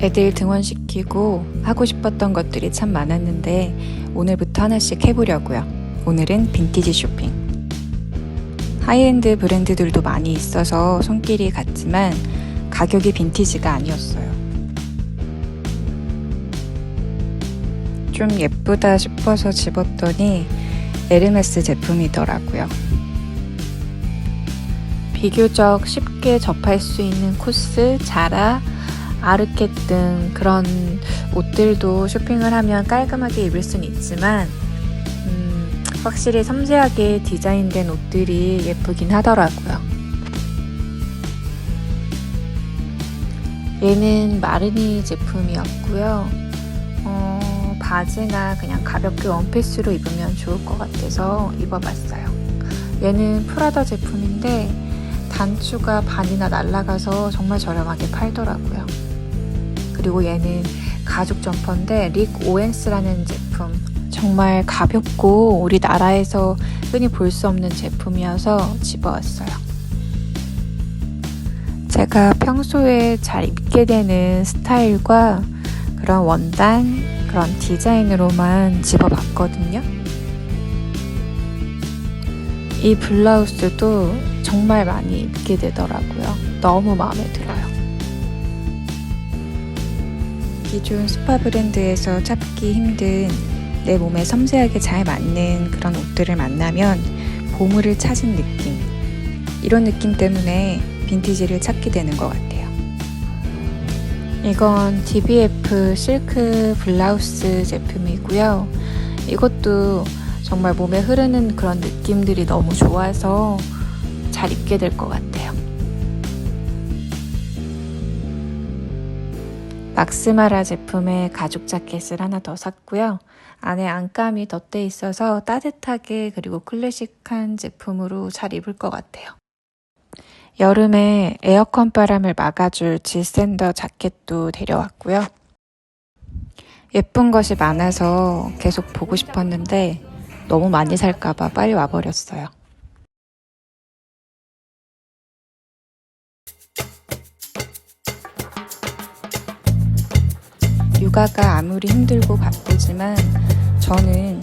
애들 등원시키고 하고 싶었던 것들이 참 많았는데 오늘부터 하나씩 해보려고요. 오늘은 빈티지 쇼핑. 하이엔드 브랜드들도 많이 있어서 손길이 갔지만 가격이 빈티지가 아니었어요. 좀 예쁘다 싶어서 집었더니 에르메스 제품이더라고요. 비교적 쉽게 접할 수 있는 코스, 자라, 아르켓 등 그런 옷들도 쇼핑을 하면 깔끔하게 입을 수는 있지만 음, 확실히 섬세하게 디자인된 옷들이 예쁘긴 하더라고요. 얘는 마르니 제품이었고요. 어, 바지나 그냥 가볍게 원피스로 입으면 좋을 것 같아서 입어봤어요. 얘는 프라다 제품인데 단추가 반이나 날라가서 정말 저렴하게 팔더라고요. 그리고 얘는 가죽 점퍼인데 릭 오웬스라는 제품. 정말 가볍고 우리나라에서 흔히 볼 수 없는 제품이어서 집어왔어요. 제가 평소에 잘 입게 되는 스타일과 그런 원단, 그런 디자인으로만 집어봤거든요. 이 블라우스도 정말 많이 입게 되더라고요. 너무 마음에 들어요. 기존 스파 브랜드에서 찾기 힘든 내 몸에 섬세하게 잘 맞는 그런 옷들을 만나면 보물을 찾은 느낌. 이런 느낌 때문에 빈티지를 찾게 되는 것 같아요. 이건 DBF 실크 블라우스 제품이고요. 이것도 정말 몸에 흐르는 그런 느낌들이 너무 좋아서 잘 입게 될 것 같아요. 막스마라 제품의 가죽 자켓을 하나 더 샀고요. 안에 안감이 덧대 있어서 따뜻하게 그리고 클래식한 제품으로 잘 입을 것 같아요. 여름에 에어컨 바람을 막아줄 질샌더 자켓도 데려왔고요. 예쁜 것이 많아서 계속 보고 싶었는데 너무 많이 살까봐 빨리 와버렸어요. 육아가 아무리 힘들고 바쁘지만 저는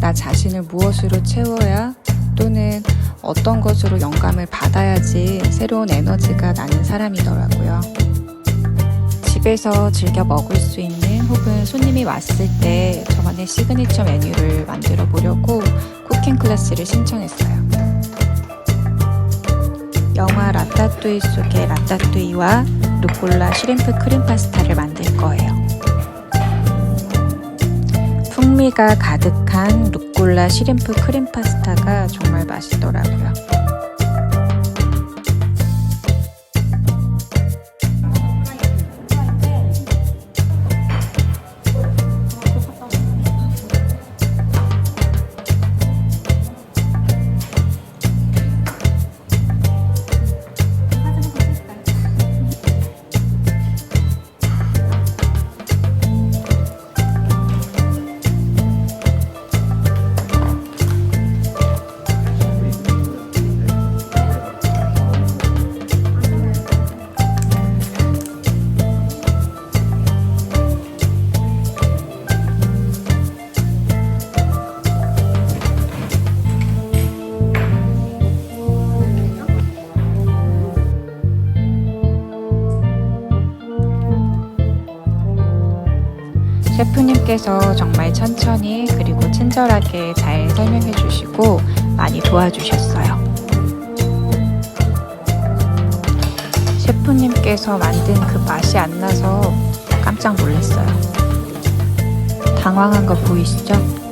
나 자신을 무엇으로 채워야 또는 어떤 것으로 영감을 받아야지 새로운 에너지가 나는 사람이더라고요. 집에서 즐겨 먹을 수 있는 혹은 손님이 왔을 때 저만의 시그니처 메뉴를 만들어 보려고 쿠킹 클래스를 신청했어요. 영화 라따뚜이 속의 라따뚜이와 루꼴라 쉬림프 크림 파스타를 만들 거예요. 풍미가 가득한 루꼴라 쉬림프 크림 파스타가 정말 맛있더라고요. 셰프님께서 정말 천천히 그리고 친절하게 잘 설명해 주시고 많이 도와주셨어요. 셰프님께서 만든 그 맛이 안 나서 깜짝 놀랐어요. 당황한 거 보이시죠?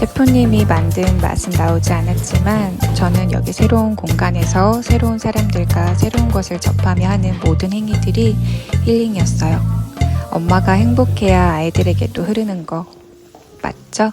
셰프님이 만든 맛은 나오지 않았지만 저는 여기 새로운 공간에서 새로운 사람들과 새로운 것을 접하며 하는 모든 행위들이 힐링이었어요. 엄마가 행복해야 아이들에게도 흐르는 거 맞죠?